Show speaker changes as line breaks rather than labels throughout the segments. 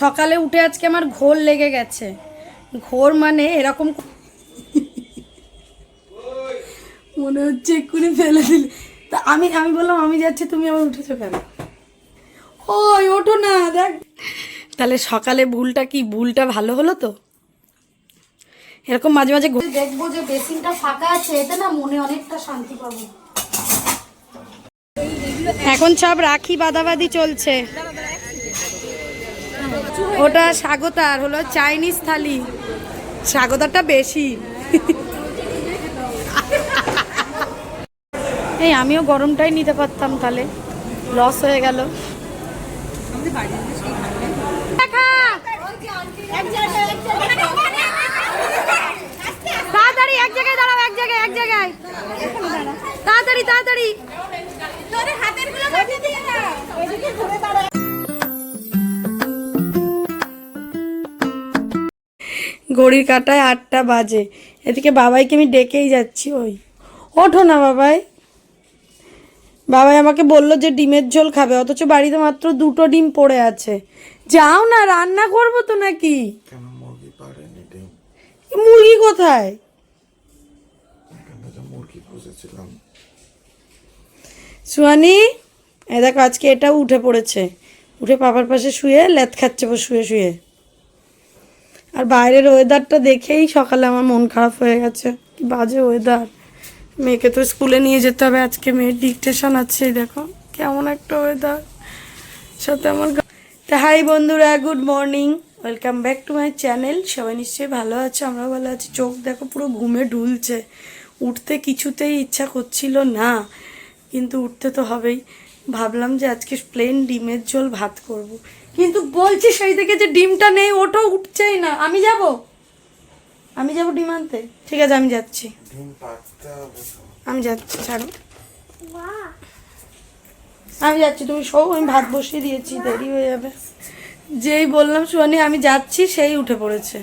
সকালে উঠে আজকে আমার ঘোর লেগে গেছে। ঘোর মানে এরকম মনে হচ্ছে এক্ষুনি ফেলে দিলে। তা আমি আমি বললাম আমি যাচ্ছি তুমি আমার উঠেছো কেন? ওই ওঠো না দেখ। তাহলে সকালে ভুলটা কি? ভুলটা ভালো হলো তো? এরকম মাঝে মাঝে দেখব যে বেসিনটা ফাঁকা আছে এতে না মনে অনেকটা শান্তি পাবো। এখন সব রাখি বাদাবাদি চলছে। ওটা স্বাগতার হলো চাইনিজ থালি। স্বাগতারটা বেশি। এই আমিও গরমটাই নিতে পারতাম তাহলে। লস হয়ে গেল। তাড়াতাড়ি এক জায়গায় দাঁড়াও এক জায়গায় এক জায়গায়। তাড়াতাড়ি তাড়াতাড়ি। ঘড়ির কাটায় আটটা বাজে। এদিকে বাবাইকে আমি ডেকেই যাচ্ছি ওই। ওঠো না বাবাই। বাবাই আমাকে বলল যে ডিমের ঝোল খাবে অথচ বাড়িতে মাত্র দুটো ডিম পড়ে আছে। যাও না রান্না করব তো নাকি?
মুরগি
কোথায়? সুয়ানি এ দেখো আজকে এটা উঠে পড়েছে। উঠে পাপার পাশে শুয়ে লেত খাচ্ছে শুয়ে শুয়ে। আর বাইরের ওয়েদারটা দেখেই সকালে আমার মন খারাপ হয়ে গেছে। কি বাজে ওয়েদার মেয়েকে তো স্কুলে নিয়ে যেতে হবে, আজকে মেয়ের ডিকটেশন আছে, দেখো কেমন একটা ওয়েদার সাথে আমার তা হাই বন্ধুরা good morning welcome back to my channel সবাই নিশ্চয়ই ভালো আছে আমরা ভালো আছি। চোখ দেখো পুরো ঘুমে ঢুলছে। উঠতে কিছুতেই ইচ্ছা করছিল না, কিন্তু উঠতে তো হবেই। ভাবলাম যে আজকে প্লেন ডিমের ঝোল ভাত করব। কিন্তু বলছি সেই থেকে যে ডিমটা নেই ওটাও উঠছেই না। আমি যাব? আমি যাব ডিম আনতে? ঠিক আছে আমি যাচ্ছি। আমি যাচ্ছি ছাড়ো। আমি যাচ্ছি তুমি শো আমি ভাত বসিয়ে দিয়েছি দেরি হয়ে যাবে। যেই বললাম সুয়ানি আমি যাচ্ছি সেই উঠে পড়েছে।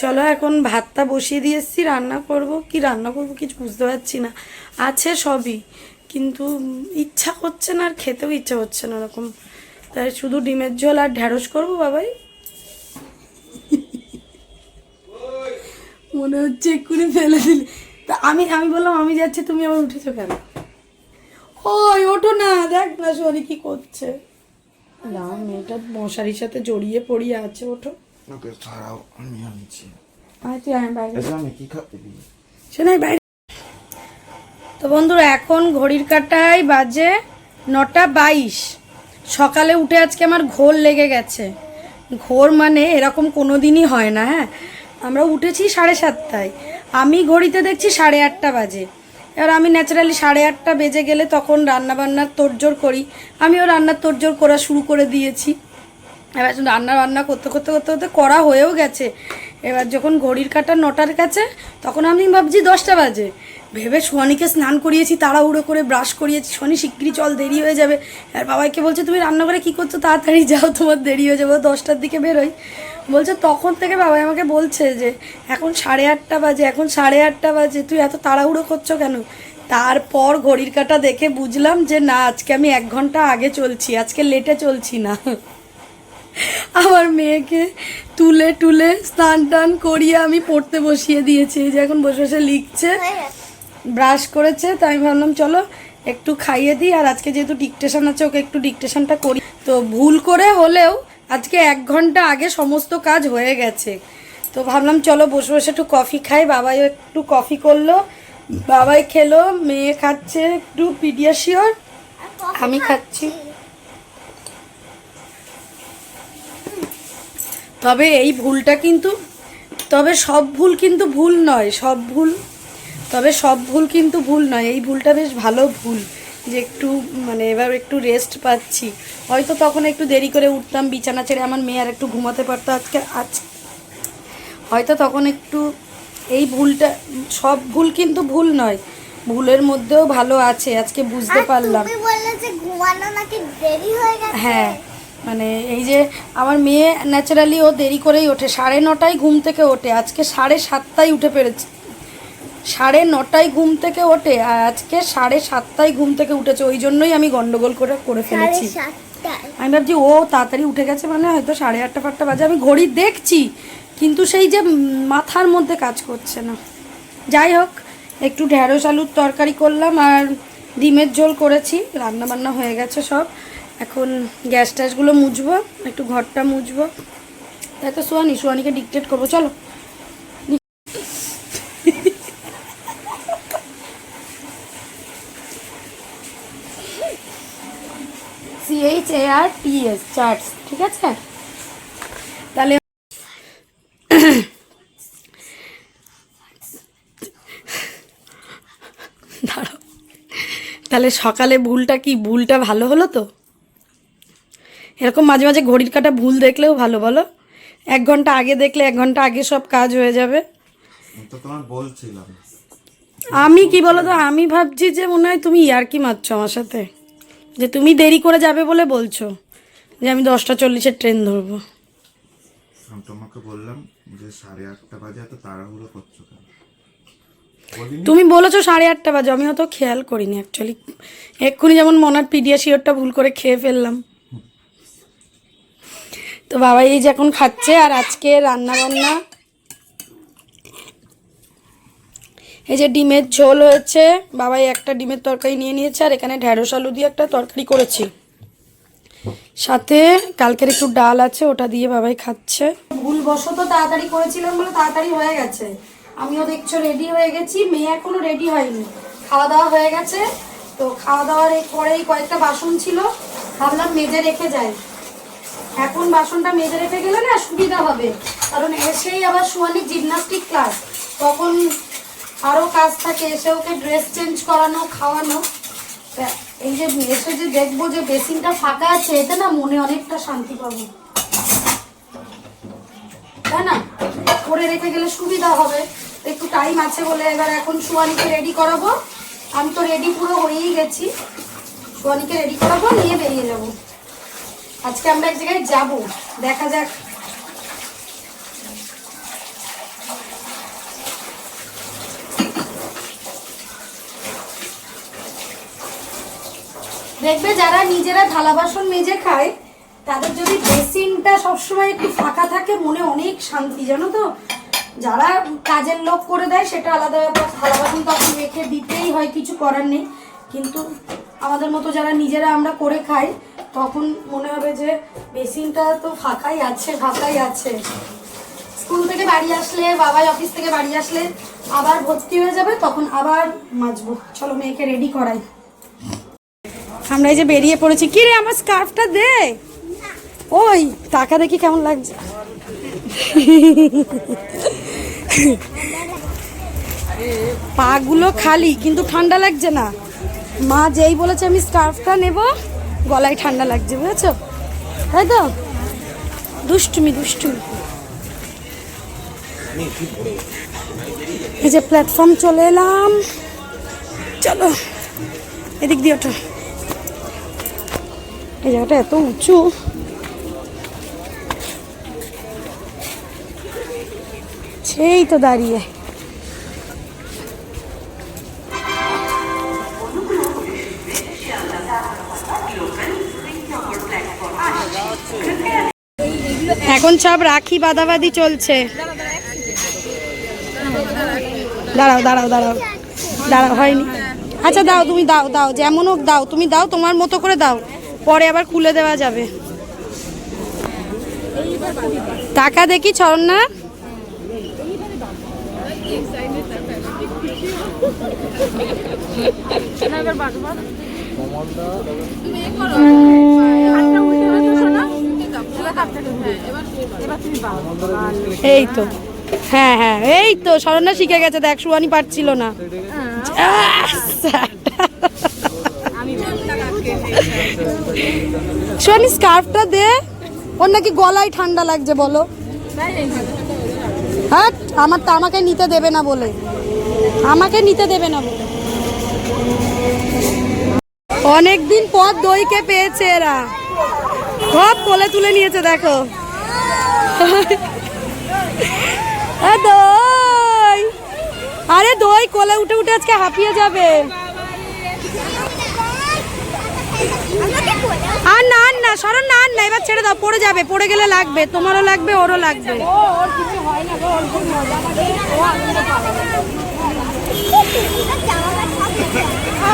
চলো এখন ভাতটা বসিয়ে দিয়ে এসছি রান্না করব। কি রান্না করব কিছু বুঝতে পারছি না। আছে সবই কিন্তু ইচ্ছা করছে না আর খেতেও ইচ্ছা হচ্ছে না এরকম তাই শুধু ডিমের ঝোল আর ঢ্যাঁড়স করব বাবাই? মনে হচ্ছে এক্ষুনি ফেলে দিলে। তা আমি আমি বললাম আমি যাচ্ছি তুমি আবার উঠেছো কেন? ওই ওঠো না দেখ না সোনি কি করছে। না মেয়েটা মশারির সাথে জড়িয়ে পড়িয়ে আছে ওঠো।
ওকে ছাড়াও আমি আনছি।
আয় তুই আয় বাইরে।
আমি কি খাতে
শোনাই বাইরে। তো বন্ধুরা এখন ঘড়ির কাটায় বাজে নটা বাইশ। সকালে উঠে আজকে আমার ঘোর লেগে গেছে। ঘোর মানে এরকম কোনো দিনই হয় না হ্যাঁ? আমরা উঠেছি সাড়ে সাতটায়। আমি ঘড়িতে দেখছি সাড়ে আটটা বাজে। এবার আমি ন্যাচারালি সাড়ে আটটা বেজে গেলে তখন রান্না বান্নার তোড়জোড় করি। আমিও রান্নার তোড়জোড় করা শুরু করে দিয়েছি। এবার রান্না বান্না করতে করতে করতে করতে করা হয়েও গেছে। এবার যখন ঘড়ির কাটা নটার কাছে, তখন আমি ভাবছি দশটা বাজে। ভেবে সোয়ানিকে স্নান করিয়েছি, তাড়াহুড়ো করে ব্রাশ করিয়েছি। সোয়ানি শিগগিরই চল, দেরি হয়ে যাবে। আর বাবাইকে বলছে, তুমি রান্নাঘরে কী করছ? তাড়াতাড়ি যাও, তোমার দেরি হয়ে যাবে। দশটার দিকে বেরোই বলছে, তখন থেকে বাবাই আমাকে বলছে যে, এখন সাড়ে আটটা বাজে, এখন সাড়ে আটটা বাজে, তুই এত তাড়াহুড়ো করছ কেন? তারপর ঘড়ির কাটা দেখে বুঝলাম যে, না, আজকে আমি এক ঘণ্টা আগে চলছি, আজকে লেটে চলছি না। আমার মেয়েকে তুলে টুলে স্নান টান করিয়ে আমি পড়তে বসিয়ে দিয়েছি। যে এখন বসে বসে লিখছে। ব্রাশ করেছে তাই আমি ভাবলাম চলো একটু খাইয়ে দিই, আর আজকে যেহেতু ডিকটেশন আছে, ওকে একটু ডিকটেশনটা করি। তো ভুল করে হলেও আজকে এক ঘণ্টা আগে সমস্ত কাজ হয়ে গেছে। তো ভাবলাম চলো বসে বসে একটু কফি খাই বাবাই একটু কফি করল, বাবাই খেলো, মেয়ে খাচ্ছে একটু পিডিয়াশিওর আমি খাচ্ছি। তবে এই ভুলটা কিন্তু, তবে সব ভুল কিন্তু ভুল নয়, সব ভুল তবে সব ভুল কিন্তু ভুল নয়। এই ভুলটা বেশ ভালো ভুল যে একটু মানে এবার একটু রেস্ট পাচ্ছি। হয়তো তখন একটু দেরি করে উঠতাম বিছানা ছেড়ে আমার মেয়ে আর একটু ঘুমাতে পারতো আজকে আজ। হয়তো তখন একটু এই ভুলটা সব ভুল কিন্তু ভুল নয়। ভুলের মধ্যেও ভালো আছে আজকে বুঝতে পারলাম।
হয়ে
হ্যাঁ মানে এই যে আমার মেয়ে ন্যাচারালি ও দেরি করেই ওঠে। সাড়ে নটায় ঘুম থেকে ওঠে। আজকে সাড়ে সাতটায় উঠে পেরেছে। সাড়ে নটায় ঘুম থেকে ওঠে আর আজকে সাড়ে সাতটায় ঘুম থেকে উঠেছে ওই জন্যই আমি গন্ডগোল করে করে ফেলেছি। আমি ভাবছি ও তাড়াতাড়ি উঠে গেছে মানে হয়তো সাড়ে আটটা ফাটটা বাজে। আমি ঘড়ি দেখছি কিন্তু সেই যে মাথার মধ্যে কাজ করছে না। যাই হোক একটু ঢ্যাঁড়স আলুর তরকারি করলাম আর ডিমের ঝোল করেছি। রান্না বান্না হয়ে গেছে সব। এখন গ্যাস ট্যাসগুলো মুছবো একটু ঘরটা মুছবো। তাই তো সোয়ানি সোয়ানিকে ডিকটেট করব চলো। এ আর টি এস চার্টস ঠিক আছে? তাহলে দাঁড়াও। তাহলে সকালে ভুলটা কি? ভুলটা ভালো হলো তো? এরকম মাঝে মাঝে ঘড়ির কাটা ভুল দেখলেও ভালো বলো? এক ঘণ্টা আগে দেখলে এক ঘণ্টা আগে সব কাজ হয়ে যাবে। আমি কি বলো তো? আমি ভাবছি যে মনে হয় তুমি ইয়ার্কি মারছো আমার সাথে। যে তুমি দেরি করে যাবে বলে বলছো যে আমি দশটা চল্লিশের ট্রেন ধরবো।
আমি তোমাকে বললাম যে সাড়ে আটটা বাজে এত তাড়াহুড়ো করছ কেন?
তুমি বলেছ সাড়ে আটটা বাজে আমি অত খেয়াল করিনি অ্যাকচুয়ালি এক্ষুনি যেমন মনার পিডিয়াশিওরটা ভুল করে খেয়ে ফেললাম। তো বাবা এই যে এখন খাচ্ছে আর আজকে রান্না বান্না এই যে ডিমের ঝোল হয়েছে, বাবাই একটা ডিমের তরকারি নিয়ে নিয়েছে আর এখানে ঢ্যাঁড়স আলু দিয়ে একটা তরকারি করেছি। সাথে কালকের একটু ডাল আছে, ওটা দিয়ে বাবাই খাচ্ছে। ভুলবশত তাড়াতাড়ি করেছিলাম বলে তাড়াতাড়ি হয়ে গেছে। আমিও দেখছ রেডি হয়ে গেছি, মেয়ে এখনও রেডি হয়নি। খাওয়া দাওয়া হয়ে গেছে, তো খাওয়া দাওয়ার পরেই কয়েকটা বাসন ছিল, ভাবলাম মেজে রেখে যাই। এখন বাসনটা মেজে রেখে গেলে না সুবিধা হবে, কারণ এসেই আবার সুয়ানির জিমনাস্টিক ক্লাস তখন আরও কাজ থাকে, এসে ওকে ড্রেস চেঞ্জ করানো, খাওয়ানো। এই যে এসে যে দেখব যে বেসিনটা ফাঁকা আছে, এতে না মনে অনেকটা শান্তি পাবো। তাই না? করে রেখে গেলে সুবিধা হবে। একটু টাইম আছে বলে এবার এখন সুয়ানিকে রেডি করাবো। আমি তো রেডি পুরো হয়েই গেছি। সুয়ানিকে রেডি করাবো, নিয়ে বেরিয়ে যাব। আজকে আমরা এক জায়গায় যাব। দেখা যাক দেখবে যারা নিজেরা থালা বাসন মেজে খায়, তাদের যদি বেসিনটা সবসময় একটু ফাঁকা থাকে, মনে অনেক শান্তি, জানো তো? যারা কাজের লোক করে দেয়, সেটা আলাদা ব্যাপার। থালা বাসন তখন রেখে দিতেই হয়, কিছু করার নেই। কিন্তু আমাদের মতো যারা নিজেরা আমরা করে খাই, তখন মনে হবে যে বেসিনটা তো ফাঁকাই আছে ফাঁকাই আছে। স্কুল থেকে বাড়ি আসলে, বাবাই অফিস থেকে বাড়ি আসলে আবার ভর্তি হয়ে যাবে, তখন আবার মাজবো। চলো মেয়েকে রেডি করাই। আমরা এই যে বেরিয়ে পড়েছি। কি রে, আমার স্কার্ফটা দে। ওই, টাকা দেখি কেমন লাগছে। পাগুলো খালি, কিন্তু ঠান্ডা লাগছে না। মা যেই বলেছে আমি স্কার্ফটা নেব, গলায় ঠান্ডা লাগছে, বুঝেছ? তাই তো? দুষ্টুমি দুষ্টুমি। এই যে প্ল্যাটফর্ম চলে এলাম। চলো, এদিক দিয়ে ওঠো। এই জায়গাটা এত উঁচু। সেই তো দাঁড়িয়ে। এখন সব রাখি বাদাবাদি চলছে। দাঁড়াও দাঁড়াও দাঁড়াও। দাঁড়াও, হয়নি। আচ্ছা দাও, তুমি দাও দাও, যেমন হোক দাও। তুমি দাও, তোমার মতো করে দাও। পরে আবার খুলে দেওয়া যাবে। টাকা দেখি ছড়ন না। এই তো। হ্যাঁ হ্যাঁ এই তো স্মরণা শিখে গেছে। দেখ সুয়ানি পারছিল না। সোয়ানি স্কার্ফটা দে। ওর নাকি গলায় ঠান্ডা লাগছে, বলো। হ্যাঁ আমার তো আমাকে নিতে দেবে না বলে। আমাকে নিতে দেবে না বলে। অনেকদিন পর দইকে পেয়েছে এরা। সব কোলে তুলে নিয়েছে, দেখো। দই। আরে দই কোলে উঠে উঠে আজকে হাঁপিয়ে যাবে। আর না আর না সরণ না আর না এবার ছেড়ে দাও, পড়ে যাবে, পড়ে গেলে লাগবে, তোমারও লাগবে, ওরও লাগবে।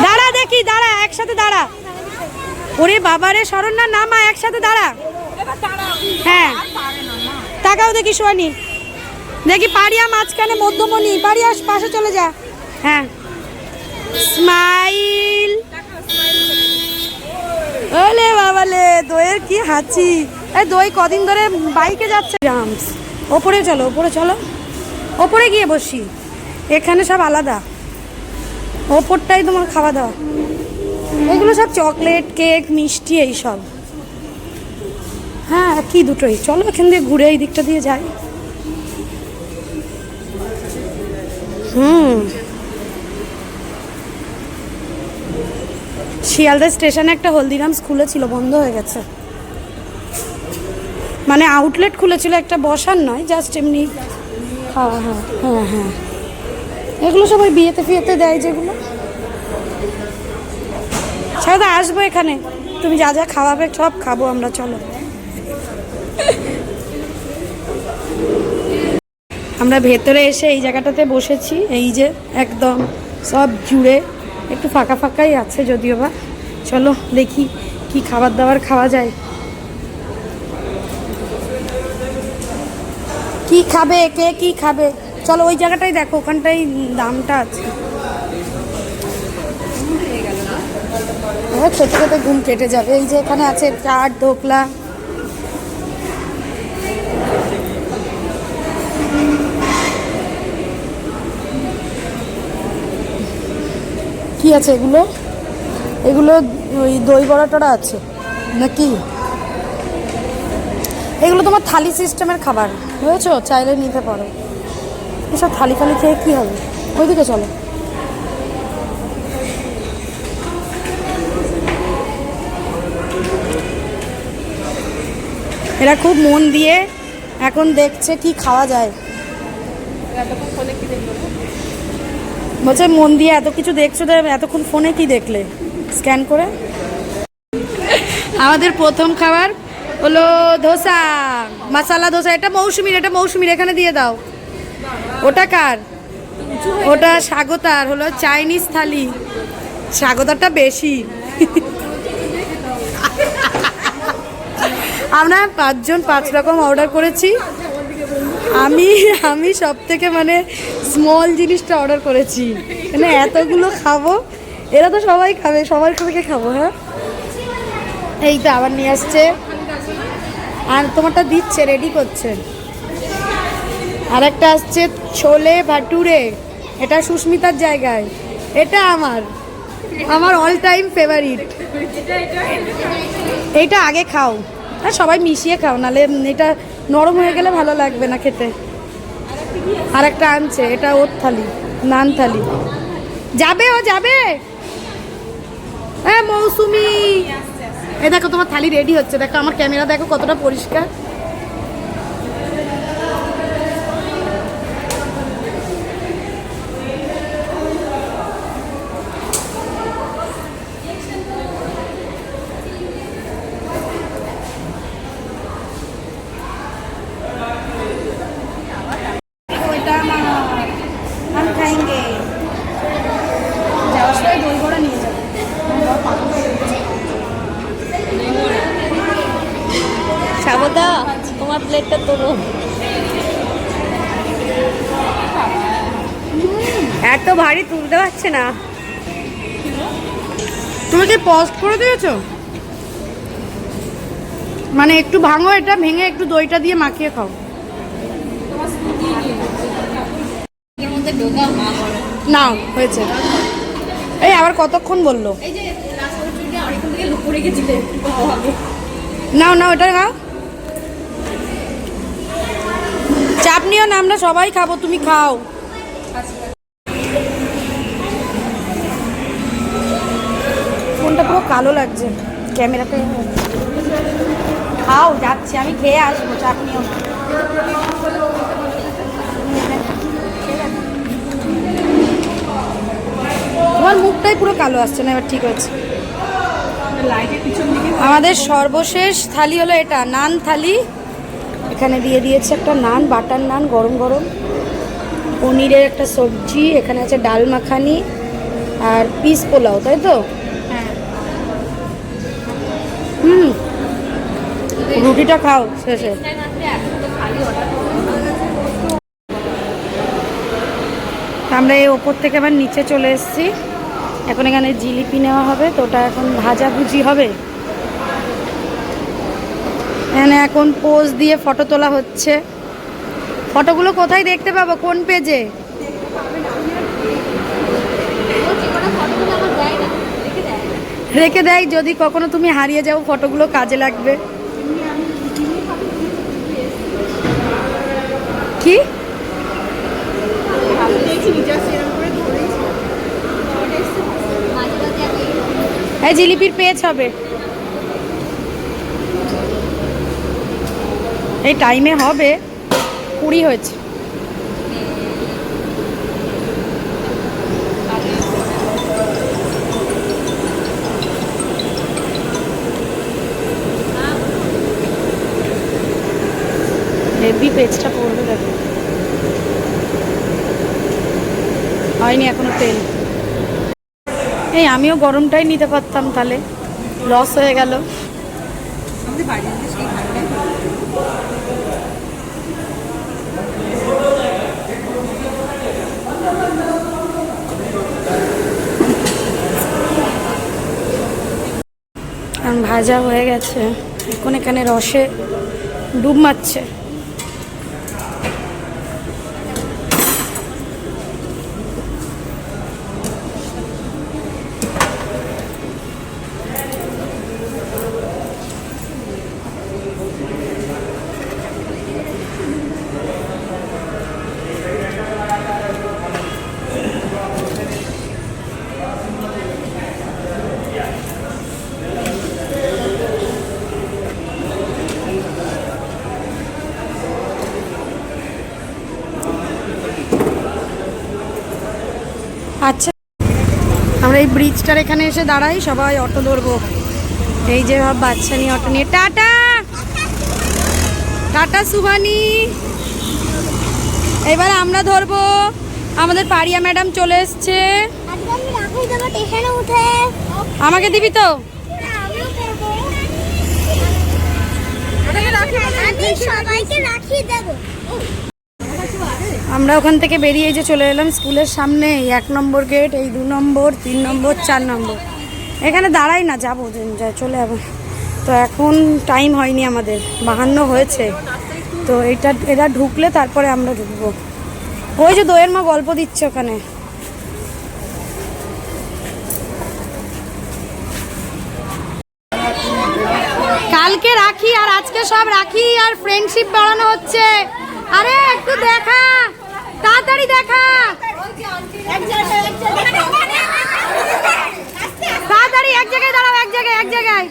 দাঁড়া দেখি, দাঁড়া, একসাথে দাঁড়া। ওরে বাবারে সরণ না না মা, একসাথে দাঁড়া। হ্যাঁ তাকাও দেখি সোয়ানি। দেখি পাড়িয়া মাঝখানে মধ্যমণি, পাড়িয়া পাশে চলে যা। হ্যাঁ। স্মাইল। ওলে বাবালে দইয়ের কি হাঁচি? এই দই কদিন ধরে বাইকে যাচ্ছে। রামস ওপরে চলো ওপরে চলো। ওপরে গিয়ে বসি। এখানে সব আলাদা। ওপরটাই তোমার খাওয়া দাওয়া। এগুলো সব চকলেট, কেক, মিষ্টি, এইসব। হ্যাঁ কি দুটোই। চলো এখান দিয়ে ঘুরে এই দিকটা দিয়ে যাই। হুম। শিয়ালদা স্টেশনে একটা হলদিরামস খুলেছিল, বন্ধ হয়ে গেছে। মানে আউটলেট খুলেছিল, একটা বসার নয় জাস্ট এমনি খাওয়া হ্যাঁ। হ্যাঁ হ্যাঁ। এগুলো সবাই বিয়েতে ফিয়েতে দেয় যেগুলো। সাদা আসব এখানে। তুমি যা যা খাওয়াবে, সব খাব আমরা, চলো। আমরা ভেতরে এসে এই জায়গাটাতে বসেছি, এই যে একদম সব জুড়ে একটু ফাঁকা ফাঁকাই আছে যদিও বা। চলো দেখি কি খাবার দাবার খাওয়া যায়। কি খাবে? কে কি খাবে? চলো ওই জায়গাটাই দেখো, ওখানটাই দামটা আছে। এবার খেতে খেতে ঘুম কেটে যাবে। এই যে এখানে আছে চাট, ধোকলা। কি আছে এগুলো? এগুলো ওই দই বড়া টড়া আছে। নাকি? এগুলো তোমার থালি সিস্টেমের খাবার। বুঝেছ? চাইলে নিতে পারো। এসব থালি ফালি খেয়ে কী হবে? ওইদিকে চলো। এরা খুব মন দিয়ে এখন দেখছে কি খাওয়া যায়। বলছে, মন দিয়ে এত কিছু দেখছ তো এতক্ষণ ফোনে কি দেখলে? স্ক্যান করে। আমাদের প্রথম খাবার হলো ধোসা, মশালা ধোসা। এটা মৌসুমির এটা মৌসুমির, এখানে দিয়ে দাও। ওটা কার? ওটা স্বাগতার, হলো চাইনিজ থালি। স্বাগতারটা বেশি। আমরা পাঁচজন পাঁচ রকম অর্ডার করেছি। আমি আমি সব থেকে মানে স্মল জিনিসটা অর্ডার করেছি। মানে এতগুলো খাব। এরা তো সবাই খাবে, সবার থেকে খাব হ্যাঁ? এই তো আবার নিয়ে আসছে। আর তোমারটা দিচ্ছে রেডি করছে। আর একটা আসছে ছোলে ভাটুরে। এটা সুস্মিতার জায়গায়। এটা আমার। আমার অল টাইম ফেভারিট এটা আগে খাও। হ্যাঁ সবাই মিশিয়ে খাও নাহলে এটা নরম হয়ে গেলে ভালো লাগবে না খেতে। আর একটা আনছে, এটা ওর থালি, নান থালি। যাবে ও, যাবে? হ্যাঁ মৌসুমি। এ, দেখো, তোমার থালি রেডি হচ্ছে। দেখো, আমার ক্যামেরা দেখো কতটা পরিষ্কার।
ভারী তুলতে পারছে না।
তুমি কি পজ করে দিয়েছ? মানে একটু ভাঙো এটা ভেঙে একটু দইটা দিয়ে মাখিয়ে খাও। নাও হয়েছে। এই আবার কতক্ষণ বলল? নাও নাও এটা নাও চাপ নিও না আমরা সবাই খাব তুমি খাও। পুরো কালো লাগছে। ক্যামেরাতে। খাও, যাচ্ছি, আমি খেয়ে আসব, চাপ নিও না। তোমার মুখটাই পুরো কালো আসছে না, এবার ঠিক আছে আমাদের সর্বশেষ থালি হলো এটা, নান থালি। এখানে দিয়ে দিয়েছে একটা নান, বাটার নান, গরম গরম। পনিরের একটা সবজি, এখানে আছে ডাল মাখানি আর পিস পোলাও, তাই তো? হুম। রুটিটা খাও শেষে। আমরা এই ওপর থেকে আবার নিচে চলে এসেছি। এখন এখানে জিলিপি নেওয়া হবে, তো ওটা এখন ভাজাভুজি হবে। এখানে এখন পোজ দিয়ে ফটো তোলা হচ্ছে। ফটোগুলো কোথায় দেখতে পাবো? কোন পেজে রেখে দেয় যদি কখনো তুমি হারিয়ে যাও, ফটোগুলো কাজে লাগবে। কি? এই জিলিপির পেজ হবে। এই টাইমে হবে। কুড়ি হয়েছে। হেভি পেজটা পড়বে, দেখো। হয়নি এখনও তেল এই আমিও গরমটাই নিতে পারতাম তাহলে। লস হয়ে গেল। ভাজা হয়ে গেছে। এখন এখানে রসে ডুব মারছে আচ্ছা আমরা এই ব্রিজটার এখানে এসে দাঁড়াই, সবাই অটো ধরবো। এই যে সব বাচ্চা নিয়ে অটো নিয়ে। টাটা! টাটা, সুহানি! এবার আমরা ধরবো। আমাদের পারিয়া ম্যাডাম চলে এসছে। আমাকে দিবি তো?
সবাইকে রাখি দেবো।
আমরা ওখান থেকে বেরিয়ে যে চলে এলাম, স্কুলের সামনে, এই এক নম্বর গেট এই দু নম্বর, তিন নম্বর, চার নম্বর। এখানে দাঁড়াই না, যাব চলে যাব। তো এখন টাইম হয়নি আমাদের, বাহান্ন হয়েছে। তো এটা, এরা ঢুকলে তারপরে আমরা ঢুকবো। ওই যে দইয়ের মা গল্প দিচ্ছে ওখানে। কালকে রাখি, আর আজকে সব রাখি, আর ফ্রেন্ডশিপ বাড়ানো হচ্ছে। আরে, একটু দেখা। তাড়াতাড়ি দেখা। তাড়াতাড়ি এক জায়গায় দাঁড়াও এক জায়গায় এক জায়গায়।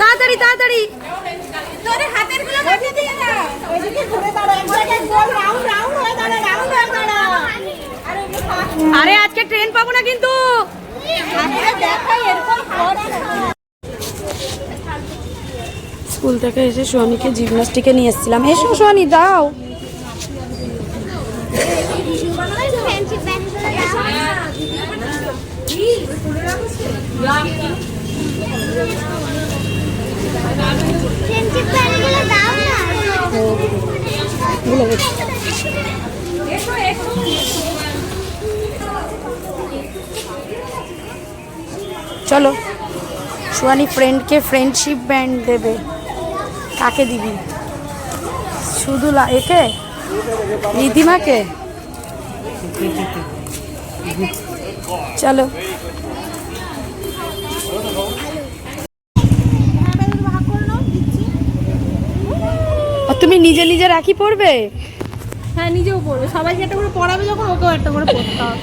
তাড়াতাড়ি তাড়াতাড়ি।
আর
আজকে ট্রেন পাবো না কিন্তু। স্কুল থেকে এসে সোহানিকে জিমনাস্টিকে নিয়ে এসেছিলাম। এসো সোহানি দাও
ফ্যান্সি প্যান্টগুলো ফ্যান্সি প্যান্টগুলো দাও না
ভুলে গেছি চলো সোহানি ফ্রেন্ডকে ফ্রেন্ডশিপ ব্যান্ড দেবে। কাকে দিবি? শুধু একে? রিধিমাকে? চলো। তুমি নিজে নিজে রাখি পড়বে
হ্যাঁ নিজেও পড়বে সবাইকে একটা করে পড়াবে যখন, ওকেও একটা করে পড়তে হবে।